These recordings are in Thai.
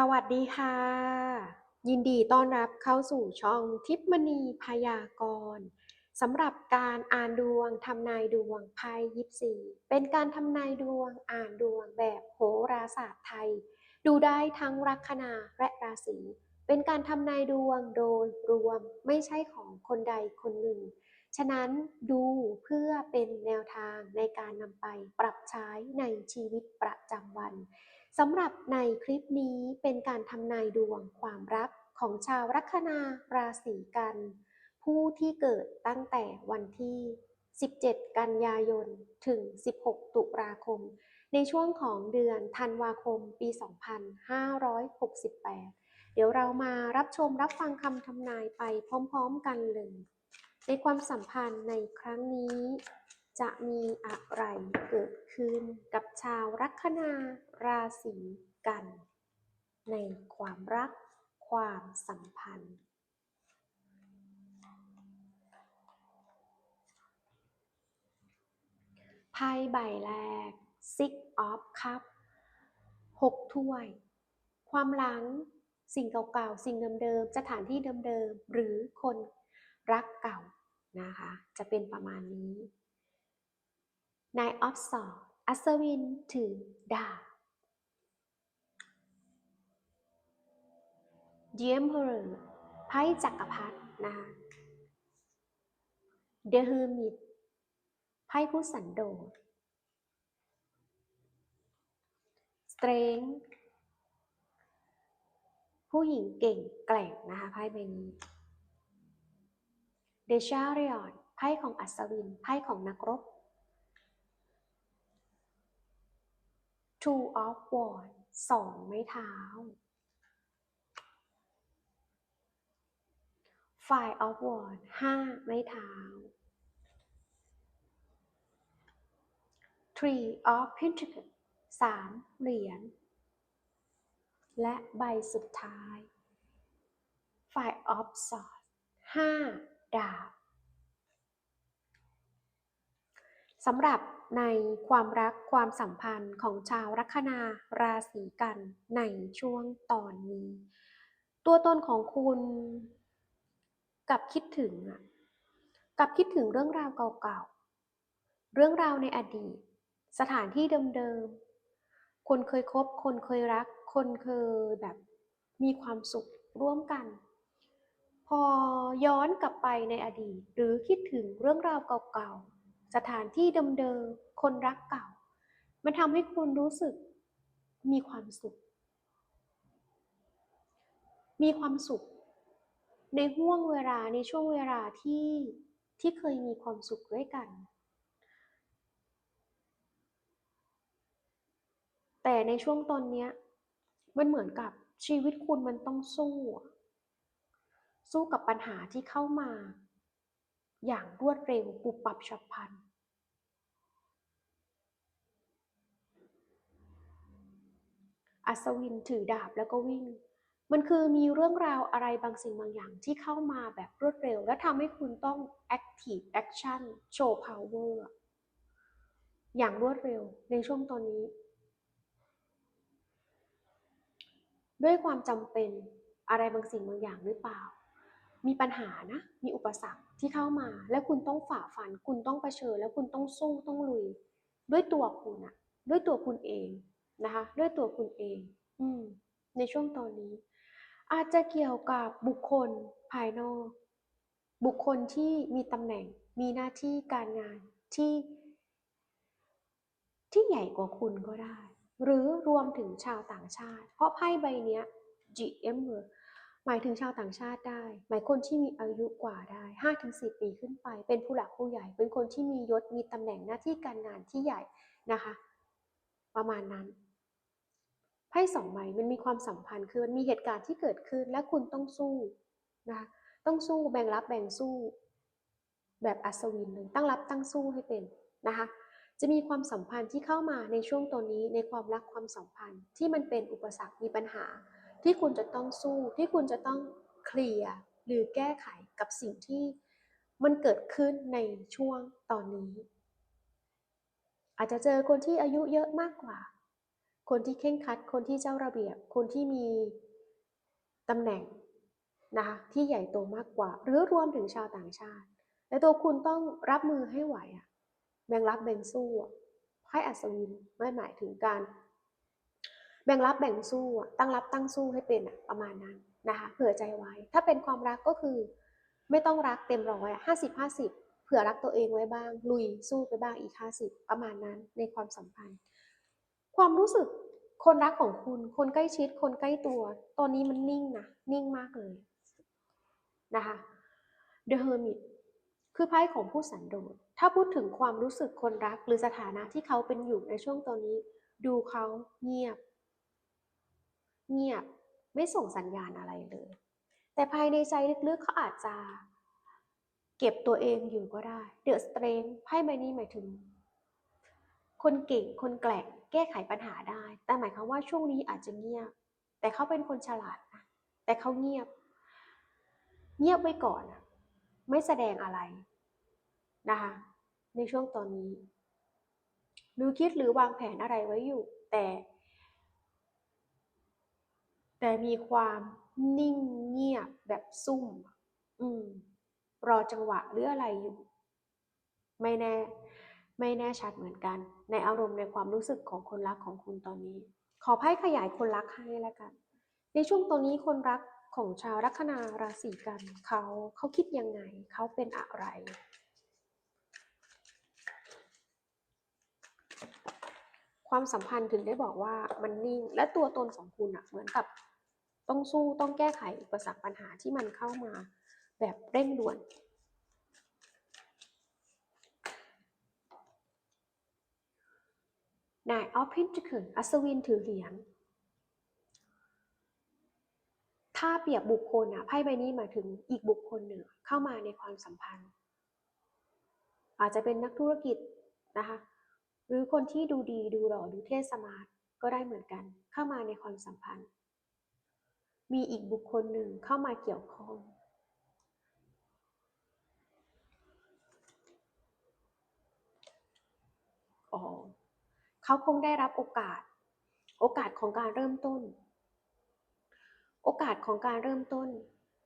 สวัสดีค่ะ ยินดีต้อนรับเข้าสู่ช่องทิพมณีพยากรณ์สำหรับการอ่านดวงทำนายดวงไพ่ยิปซีเป็นการทำนายดวงอ่านดวงแบบโหราศาสตร์ไทย ดูได้ทั้งลัคนาและราศีเป็นการทำนายดวงโดยรวมไม่ใช่ของคนใดคนหนึ่ง ฉะนั้นดูเพื่อเป็นแนวทางในการนำไปปรับใช้ในชีวิตประจำวันสำหรับในคลิปนี้เป็นการทำนายดวงความรักของชาวลัคนาราศีกัน ผู้ที่เกิดตั้งแต่วันที่ 17 กันยายน ถึง 16 ตุลาคม ในช่วงของเดือนธันวาคม ปี 2568 เดี๋ยวเรามารับชมรับฟังคำทำนายไปพร้อม ๆ กันเลย ในความสัมพันธ์ในครั้งนี้ จะมีอะไรเกิดขึ้นกับชาวลัคนาราศีกัน ในความรักความสัมพันธ์ ไพ่ใบแรก Six of Cup หกถ้วย ความหลัง สิ่งเก่าๆ สิ่งเดิมๆ สถานที่เดิมๆ หรือคนรักเก่า นะคะ จะเป็นประมาณนี้ Nine of Swords อัศวินถือดาบ The Emperor ไพ่จักรพรรดินะคะ The Hermit ไพ่ผู้สันโดษ Strength ผู้หญิงเก่งแกร่งนะคะไพ่ใบนี้ เดชาริออนไพ่ของอัศวิน ไพ่ของนักรบ two of wands สองไม้เท้า five of wands ห้าไม้เท้า three of pentacles สามเหรียญ และใบสุดท้าย five of swords ห้า ดาบสำหรับในความรักความสัมพันธ์ของชาวลัคนาราศีกันในช่วงตอนนี้ ตัวตนของคุณกับคิดถึงกับคิดถึงเรื่องราวเก่าๆ เรื่องราวในอดีต สถานที่เดิมๆ คนเคยคบ คนเคยรัก คนเคยแบบมีความสุขร่วมกัน พอย้อนกลับไปในอดีต หรือคิดถึงเรื่องราวเก่าๆ สถานที่เดิมๆ คนรักเก่า มันทำให้คุณรู้สึกมีความสุข มีความสุข ในห่วงเวลาในช่วงเวลาที่ที่เคยมีความสุขด้วยกัน แต่ในช่วงตอนนี้มันเหมือนกับชีวิตคุณมันต้องสู้ สู้กับปัญหาที่เข้ามา อย่างรวดเร็วปุบปับฉับพลันอัศวินถือดาบแล้วก็วิ่ง มันคือมีเรื่องราวอะไรบางสิ่งบางอย่างที่เข้ามาแบบรวดเร็ว และทำให้คุณต้อง active action show power อะอย่างรวดเร็วในช่วงตอนนี้ ด้วยความจำเป็นอะไรบางสิ่งบางอย่างหรือเปล่า มีปัญหานะมีอุปสรรคที่เข้ามา และคุณต้องฝ่าฟัน คุณต้องเผชิญ แล้วคุณต้องสู้ต้องลุย ด้วยตัวคุณอะด้วยตัวคุณเองนะคะ ด้วยตัวคุณเอง อืม ในช่วงตอนนี้ อาจจะเกี่ยวกับบุคคลภายนอก บุคคลที่มีตำแหน่ง มีหน้าที่การงานที่ ที่ใหญ่กว่าคุณก็ได้ หรือรวมถึงชาวต่างชาติ เพราะไพ่ใบเนี้ย GM หมายถึงชาวต่างชาติได้ หมายคนที่มีอายุกว่าได้ห้าถึงสิปีขึ้นไป เป็นผู้หลักผู้ใหญ่ เป็นคนที่มียศมีตำแหน่งหน้าที่การงานที่ใหญ่นะคะ ประมาณนั้นไพ่สองใบมันมีความสัมพันธ์คือมันมีเหตุการณ์ที่เกิดขึ้นและคุณต้องสู้นะคะต้องสู้แบ่งรับแบ่งสู้ แบบอัศวินเลยตั้งรับตั้งสู้ให้เป็นนะคะจะมีความสัมพันธ์ที่เข้ามาในช่วงตัวนี้ในความรักความสัมพันธ์ที่มันเป็นอุปสรรคมีปัญหา ที่คุณจะต้องสู้ที่คุณจะต้องเคลียร์หรือแก้ไขกับสิ่งที่มันเกิดขึ้นในช่วงตอนนี้ อาจจะเจอคนที่อายุเยอะมากกว่า คนที่เข่งคัด คนที่เจ้าระเบียบ คนที่มีตำแหน่งนะคะที่ใหญ่โตมากกว่า หรือรวมถึงชาวต่างชาติแต่ตัวคุณต้องรับมือให้ไหวอะแบ่งรับแบ่งสู้ไพ่อัศวินไม่หมายถึงการ แบ่งรับแบ่งสู้ตั้งรับตั้งสู้ให้เป็นประมาณนั้นนะคะเผื่อใจไว้ ถ้าเป็นความรักก็คือ ไม่ต้องรักเต็มร้อยห้าสิบห้าสิบเผื่อรักตัวเองไว้บ้าง ลุยสู้ไปบ้างอีกห้าสิบประมาณนั้นในความสัมพันธ์ ความรู้สึกคนรักของคุณ คนใกล้ชิด คนใกล้ตัว ตอนนี้มันนิ่งนะนิ่งมากเลยนะคะ The Hermit คือไพ่ของผู้สันโดษถ้าพูดถึงความรู้สึกคนรักหรือสถานะที่เขาเป็นอยู่ในช่วงตอนนี้ ดูเขาเงียบ เงียบไม่ส่งสัญญาณอะไรเลย แต่ภายในใจลึกๆเขาอาจจะ เก็บตัวเองอยู่ก็ได้ The Strength ไพ่ใบนี้หมายถึง คนเก่งคนแกล่งแก้ไขปัญหาได้ แต่หมายความว่าช่วงนี้อาจจะเงียบ แต่เขาเป็นคนฉลาดนะแต่เขาเงียบ เงียบไว้ก่อนอะไม่แสดงอะไรนะคะในช่วงตอนนี้ หรือคิดหรือวางแผนอะไรไว้อยู่ แต่ แต่มีความนิ่งเงียบแบบซุ่ม อืม รอจังหวะหรืออะไรอยู่ ไม่แน่ ไม่แน่ชัดเหมือนกัน ในอารมณ์ในความรู้สึกของคนรักของคุณตอนนี้ ขอไพ่ขยายคนรักให้แล้วกัน ในช่วงตอนนี้คนรักของชาวลัคนาราศีกันเขาเขาคิดยังไง เขาเป็นอะไรความสัมพันธ์ถึงได้บอกว่ามันนิ่ง และตัวตนของคุณอะเหมือนกับ ต้องสู้ต้องแก้ไขอุปสรรคปัญหาที่มันเข้ามาแบบเร่งด่วน นายออฟพินจะขืนอัศวินถือเหรียญถ้าเปรียบบุคคลอะไพ่ใบนี้หมายถึงอีกบุคคลหนึ่งเข้ามาในความสัมพันธ์ อาจจะเป็นนักธุรกิจนะคะหรือคนที่ดูดีดูหล่อดูเท่สมาร์ทก็ได้เหมือนกันเข้ามาในความสัมพันธ์ มีอีกบุคคลหนึ่งเข้ามาเกี่ยวข้อง อ๋อ เขาคงได้รับโอกาส โอกาสของการเริ่มต้น โอกาสของการเริ่มต้น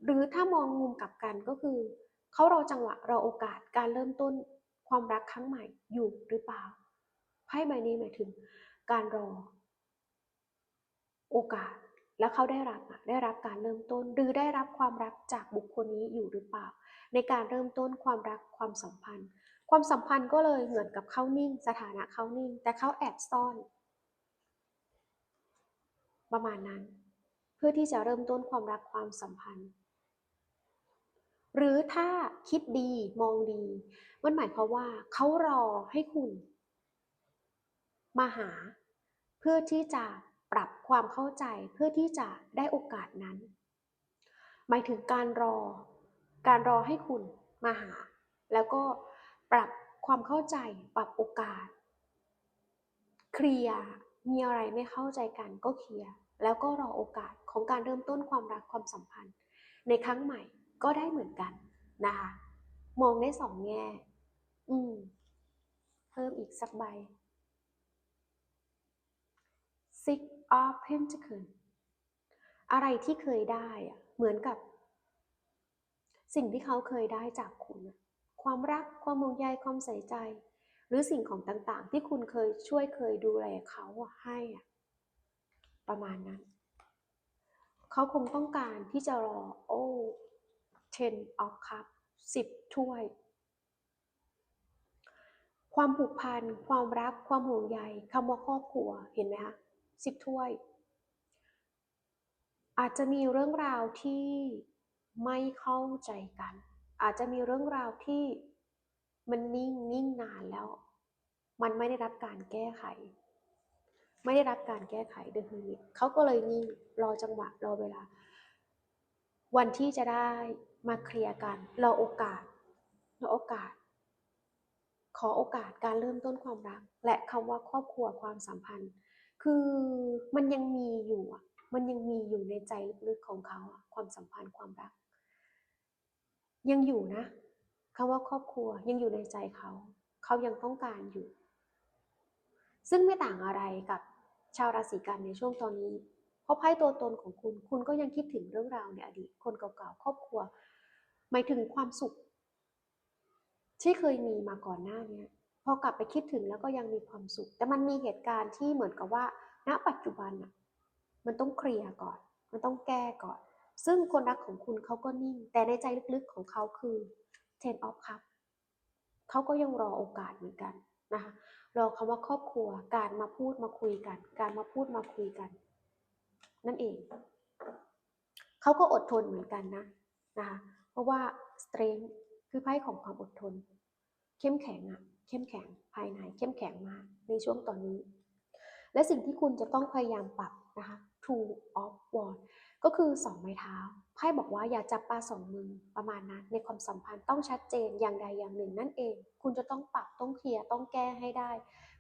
หรือถ้ามองมุมกลับกันก็คือ เขารอจังหวะรอโอกาสการเริ่มต้น ความรักครั้งใหม่อยู่หรือเปล่า ไพ่ใบนี้หมายถึง การรอ โอกาส แล้วเขาได้รับได้รับการเริ่มต้นหรือได้รับความรักจากบุคคลนี้อยู่หรือเปล่า ในการเริ่มต้นความรักความสัมพันธ์ ความสัมพันธ์ก็เลยเหมือนกับเขานิ่ง สถานะเขานิ่ง แต่เขาแอบซ่อน ประมาณนั้น เพื่อที่จะเริ่มต้นความรักความสัมพันธ์ หรือถ้าคิดดีมองดี มันหมายความว่าเขารอให้คุณ มาหาเพื่อที่จะ ปรับความเข้าใจเพื่อที่จะได้โอกาสนั้น หมายถึงการรอ การรอให้คุณมาหา แล้วก็ปรับความเข้าใจ ปรับโอกาส เคลียร์ มีอะไรไม่เข้าใจกันก็เคลียร์ แล้วก็รอโอกาสของการเริ่มต้นความรักความสัมพันธ์ ในครั้งใหม่ก็ได้เหมือนกันนะคะ มองได้สองแง่ อืม เพิ่มอีกสักใบ Six of Pentacles อะไรที่เคยได้อะเหมือนกับ สิ่งที่เขาเคยได้จากคุณ ความรักความห่วงใยความใส่ใจ หรือสิ่งของต่างๆ ที่คุณเคยช่วยเคยดูแลเขาให้อะประมาณนั้น เขาคงต้องการที่จะรอโอ้ ten of cup สิบถ้วย ความผูกพัน ความรัก ความห่วงใยคำว่าครอบครัว เห็นไหมคะ สิบถ้วย อาจจะมีเรื่องราวที่ไม่เข้าใจกัน อาจจะมีเรื่องราวที่มันนิ่งนิ่งนานแล้ว มันไม่ได้รับการแก้ไข ไม่ได้รับการแก้ไขเดอะเฮอร์มิตเขาก็เลยนิ่งรอจังหวะรอเวลา วันที่จะได้มาเคลียร์กันรอโอกาสรอโอกาส ขอโอกาสการเริ่มต้นความรัก และคำว่าครอบครัวความสัมพันธ์ คือมันยังมีอยู่อะ มันยังมีอยู่ในใจลึกๆของเขาความสัมพันธ์ความรัก ยังอยู่นะคำว่าครอบครัวยังอยู่ในใจเขา เขายังต้องการอยู่ ซึ่งไม่ต่างอะไรกับชาวราศีกันในช่วงตอนนี้ เพราะไพ่ตัวตนของคุณ คุณก็ยังคิดถึงเรื่องราวในอดีต คนเก่าๆ ครอบครัว หมายถึงความสุข ที่เคยมีมาก่อนหน้าเนี้ย พอกลับไปคิดถึงแล้วก็ยังมีความสุข แต่มันมีเหตุการณ์ที่เหมือนกับว่า ณ ปัจจุบันอะมันต้องเคลียร์ก่อน มันต้องแก้ก่อน ซึ่งคนรักของคุณเขาก็นิ่ง แต่ในใจลึกๆของเขาคือ ten of cup เขาก็ยังรอโอกาสเหมือนกันนะคะรอคำว่าครอบครัว การมาพูดมาคุยกัน การมาพูดมาคุยกัน นั่นเอง เขาก็อดทนเหมือนกันนะนะคะเพราะว่า strength คือไพ่ของความอดทน เข้มแข็งอะ เข้มแข็งภายใน เข้มแข็งมากในช่วงตอนนี้ และสิ่งที่คุณจะต้องพยายามปรับนะคะ two of wands ก็คือสองไม้เท้าไพ่บอกว่าอย่าจับปลาสองมือประมาณนั้นในความสัมพันธ์ต้องชัดเจนอย่างใดอย่างหนึ่งนั่นเอง คุณจะต้องปรับต้องเคลียร์ต้องแก้ให้ได้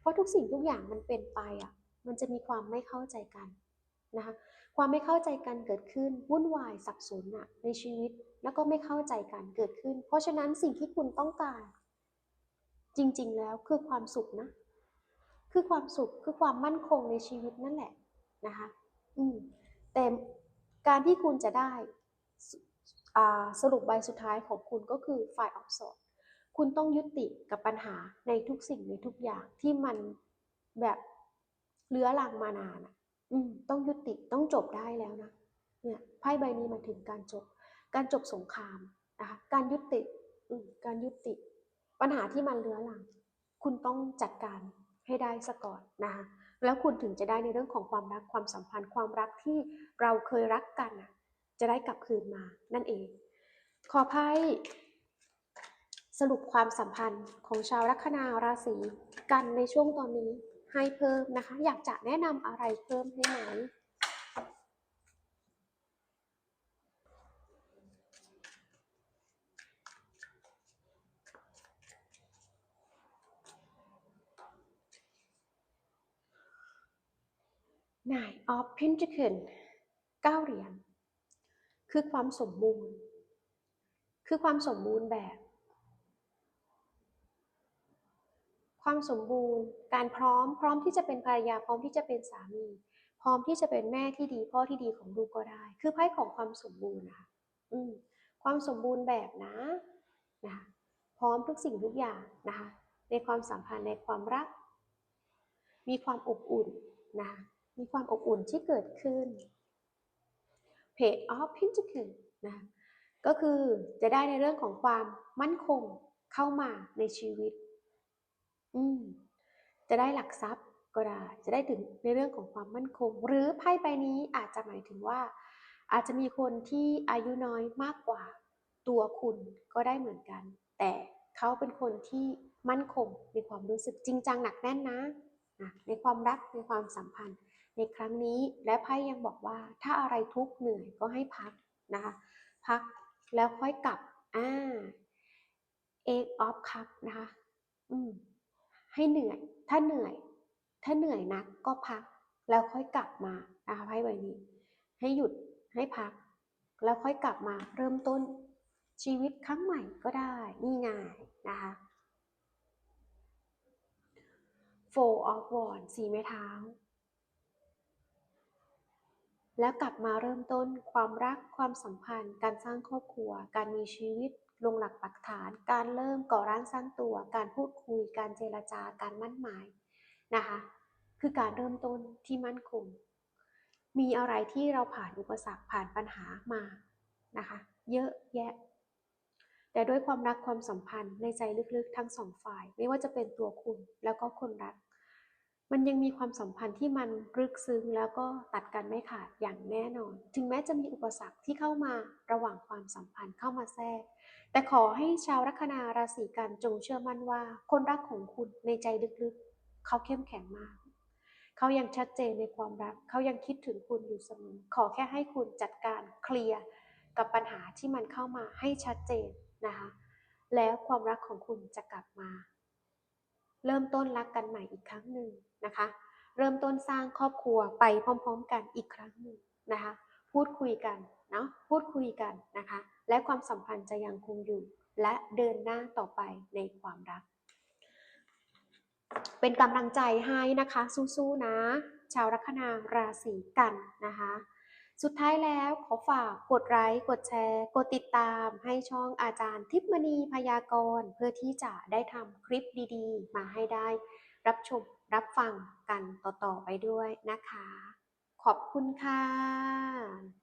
เพราะทุกสิ่งทุกอย่างมันเป็นไปอะมันจะมีความไม่เข้าใจกันนะคะความไม่เข้าใจกันเกิดขึ้นวุ่นวายสับสนอะในชีวิตแล้วก็ไม่เข้าใจกันเกิดขึ้น เพราะฉะนั้นสิ่งที่คุณต้องการ จริงๆ แล้วคือความสุขนะ คือความสุขคือความมั่นคงในชีวิตนั่นแหละนะคะอืมแต่การที่คุณจะได้สสรุปใบสุดท้ายของคุณก็คือฝ่ายออกสดคุณต้องยุติกับปัญหาในทุกสิ่งในทุกอย่างที่มันแบบเลื้อรังมานานอะอืมต้องยุติต้องจบได้แล้วนะเนี่ยไพ่ใบนี้มาถึงการจบ การจบสงครามนะคะการยุติอืมการยุติ ปัญหาที่มันเลื้อรังคุณต้องจัดการให้ได้ซะก่อนนะคะแล้วคุณถึงจะได้ในเรื่องของความรักความสัมพันธ์ ความรักที่เราเคยรักกันนะจะได้กลับคืนมานั่นเอง ขอไพ่สรุปความสัมพันธ์ของชาวลัคนาราศีกันในช่วงตอนนี้ให้เพิ่มนะคะ อยากจะแนะนำอะไรเพิ่มให้ไหม Nine of Pentacles เก้าเหรียญคือความสมบูรณ์ คือความสมบูรณ์แบบ ความสมบูรณ์ การพร้อม พร้อมที่จะเป็นภรรยา พร้อมที่จะเป็นสามี พร้อมที่จะเป็นแม่ที่ดี พ่อที่ดีของลูกก็ได้ คือไพ่ของความสมบูรณ์นะคะอืมความสมบูรณ์แบบนะนะคะพร้อมทุกสิ่งทุกอย่างนะคะในความสัมพันธ์ในความรัก มีความอบอุ่นนะคะ มีความอบอุ่นที่เกิดขึ้น Page of Pentacles นะก็คือจะได้ในเรื่องของความมั่นคงเข้ามาในชีวิต อืมจะได้หลักทรัพย์ก็ได้ จะได้ถึงในเรื่องของความมั่นคง หรือไพ่ใบนี้อาจจะหมายถึงว่า อาจจะมีคนที่อายุน้อยมากกว่าตัวคุณก็ได้เหมือนกัน แต่เขาเป็นคนที่มั่นคงในความรู้สึกจริงจังหนักแน่นนะนะในความรักในความสัมพันธ์ ในครั้งนี้และไพ่ยังบอกว่าถ้าอะไรทุกข์เหนื่อยก็ให้พักนะคะพักแล้วค่อยกลับอ่า eight of cup นะคะอืมให้เหนื่อย ถ้าเหนื่อย ถ้าเหนื่อยนักก็พัก แล้วค่อยกลับมานะคะไพ่ใบนี้ ให้หยุดให้พัก แล้วค่อยกลับมาเริ่มต้นชีวิตครั้งใหม่ก็ได้นี่ไงนะคะ four of wands สีไม้เท้า แล้วกลับมาเริ่มต้นความรักความสัมพันธ์ การสร้างครอบครัว การมีชีวิต ลงหลักปักฐาน การเริ่มก่อร่างสร้างตัว การพูดคุย การเจรจาการมั่นหมายนะคะคือการเริ่มต้นที่มั่นคง มีอะไรที่เราผ่านอุปสรรคผ่านปัญหามานะคะเยอะแยะ แต่ด้วยความรักความสัมพันธ์ในใจลึกๆทั้งสองฝ่าย ไม่ว่าจะเป็นตัวคุณแล้วก็คนรัก มันยังมีความสัมพันธ์ที่มันลึกซึ้งแล้วก็ตัดกันไม่ขาดอย่างแน่นอน ถึงแม้จะมีอุปสรรคที่เข้ามาระหว่างความสัมพันธ์เข้ามาแทรก แต่ขอให้ชาวลัคนาราศีกันจงเชื่อมั่นว่า คนรักของคุณในใจลึกๆ เขาเข้มแข็งมาก เขายังชัดเจนในความรัก เขายังคิดถึงคุณอยู่เสมอ ขอแค่ให้คุณจัดการเคลียร์กับปัญหาที่มันเข้ามาให้ชัดเจนนะคะ แล้วความรักของคุณจะกลับมา เริ่มต้นรักกันใหม่อีกครั้งหนึ่งนะคะ เริ่มต้นสร้างครอบครัวไปพร้อม ๆ กันอีกครั้งหนึ่งนะคะ พูดคุยกันเนาะพูดคุยกันนะคะ และความสัมพันธ์จะยังคงอยู่ และเดินหน้าต่อไปในความรัก เป็นกำลังใจให้นะคะ สู้ๆนะ ชาวลัคนาราศีกันนะคะ สุดท้ายแล้วขอฝากกดไลค์กดแชร์ กดติดตามให้ช่องอาจารย์ทิพมณีพยากรณ์ เพื่อที่จะได้ทำคลิปดีๆ มาให้ได้ รับชมรับฟังกันต่อๆไปด้วยนะคะ ขอบคุณค่ะ